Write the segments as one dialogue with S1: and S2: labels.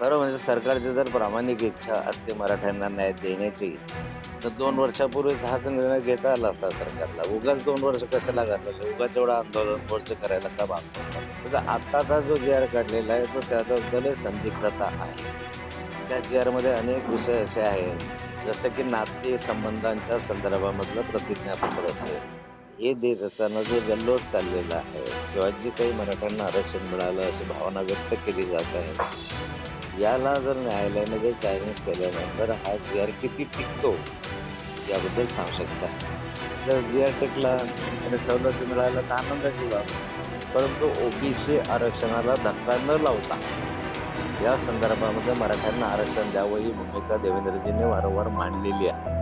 S1: खरं म्हणजे सरकारची जर प्रामाणिक इच्छा असते मराठ्यांना न्याय देण्याची तर दोन वर्षापूर्वीच हा निर्णय घेता आला असता सरकारला उगाच दोन वर्ष कशाला घातलं उगाच एवढं आंदोलन मोर्चे करायला का भाग तर म्हणजे आत्ताचा जो जी आर काढलेला आहे तो त्याबद्दल संदिग्धता आहे. त्या जी आरमध्ये अनेक विषय असे आहेत जसं की नाते संबंधांच्या संदर्भामधलं प्रतिज्ञापत्र असेल हे देत असताना जो जल्लोष चाललेला आहे किंवा जी काही मराठ्यांना आरक्षण मिळालं अशी भावना व्यक्त केली जात आहे याला जर न्यायालयामध्ये चॅलेंज केल्यानंतर हा जी आर किती टिकतो याबद्दल सांगू शकता? जर जी आर टिकला आणि सवलती मिळायला तर आनंदाची बाब परंतु ओबीसी आरक्षणाला धक्का न लावता या संदर्भामध्ये मराठ्यांना आरक्षण द्यावं ही भूमिका देवेंद्रजींनी वारंवार मांडलेली आहे.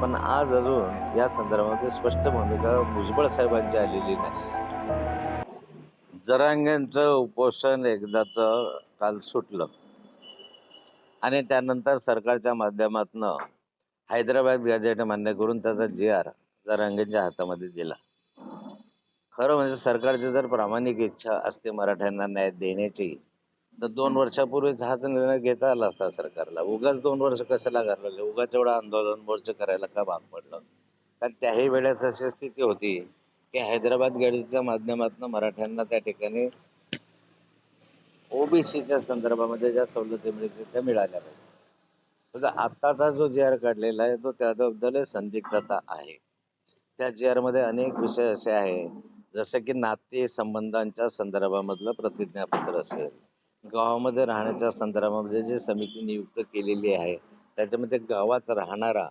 S1: पण आज अजून या संदर्भामध्ये स्पष्ट भूमिका भुजबळ साहेबांची आलेली नाही. जरांग्यांचं उपोषण एकदाचं काल सुटलं. आणि त्यानंतर सरकारच्या माध्यमातून हैदराबाद गॅजेट मान्य करून त्याचा जी आर जरांगेंच्या हातामध्ये दिला. खरं म्हणजे सरकारची जर प्रामाणिक इच्छा असते मराठ्यांना न्याय देण्याची तर दोन वर्षापूर्वीच हाच निर्णय घेता आला असता सरकारला. उगाच दोन वर्ष कशाला घालवले उगाच एवढं आंदोलन मोर्च करायला का भाग पडलं? कारण त्याही वेळेस अशी स्थिती होती की हैदराबाद गाडीच्या माध्यमातून मराठ्यांना त्या ठिकाणी ओबीसीच्या संदर्भामध्ये ज्या सवलती मिळतील त्या मिळाल्या पाहिजे. आत्ताचा जो जी आर काढलेला आहे तो त्याबद्दल संदिग्धता आहे. त्या जी आरमध्ये अनेक विषय असे आहे जसं की नाते संबंधांच्या संदर्भामधलं प्रतिज्ञापत्र असेल गावामध्ये राहण्याच्या संदर्भामध्ये जी समिती नियुक्त केलेली आहे त्याच्यामध्ये गावात राहणारा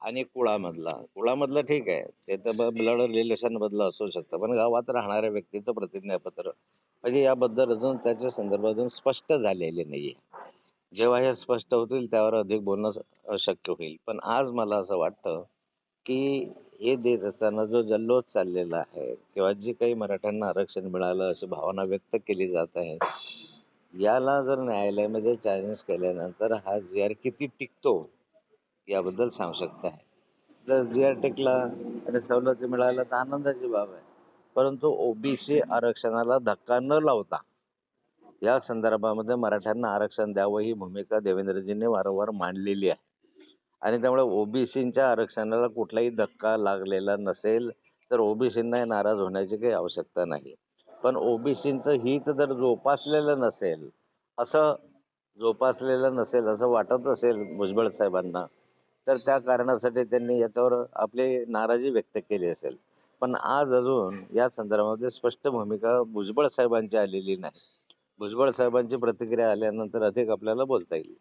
S1: आणि कुळामधला कुळामधलं ठीक आहे ते तर ब्लड रिलेशनमधलं असू शकतं पण गावात राहणाऱ्या व्यक्तीचं प्रतिज्ञापत्र म्हणजे याबद्दल अजून त्याच्या संदर्भातून स्पष्ट झालेले नाही आहे जेव्हा हे स्पष्ट होतील त्यावर अधिक बोलणं शक्य होईल. पण आज मला असं वाटतं की हे देत असताना जो जल्लोष चाललेला आहे किंवा जे काही मराठ्यांना आरक्षण मिळालं अशी भावना व्यक्त केली जात आहे याला जर न्यायालयामध्ये चॅलेंज केल्यानंतर हा जी आर किती टिकतो याबद्दल सांगू शकता. आहे जर जी आर टिकला आणि सवलती मिळाल्या तर आनंदाची बाब आहे. परंतु ओबीसी आरक्षणाला धक्का न लावता या संदर्भामध्ये मराठ्यांना आरक्षण द्यावं ही भूमिका देवेंद्रजींनी वारंवार मांडलेली आहे. आणि त्यामुळे ओबीसीच्या आरक्षणाला कुठलाही धक्का लागलेला नसेल तर ओबीसींना नाराज होण्याची काही आवश्यकता नाही. पण ओबीसींचं हित जर जोपासलेलं नसेल असं जोपासलेलं नसेल असं वाटत असेल भुजबळ साहेबांना तर त्या कारणासाठी त्यांनी याच्यावर आपली नाराजी व्यक्त केली असेल. पण आज अजून या संदर्भामध्ये स्पष्ट भूमिका भुजबळ साहेबांची आलेली नाही. भुजबळ साहेबांची प्रतिक्रिया आल्यानंतर अधिक आपल्याला बोलता येईल.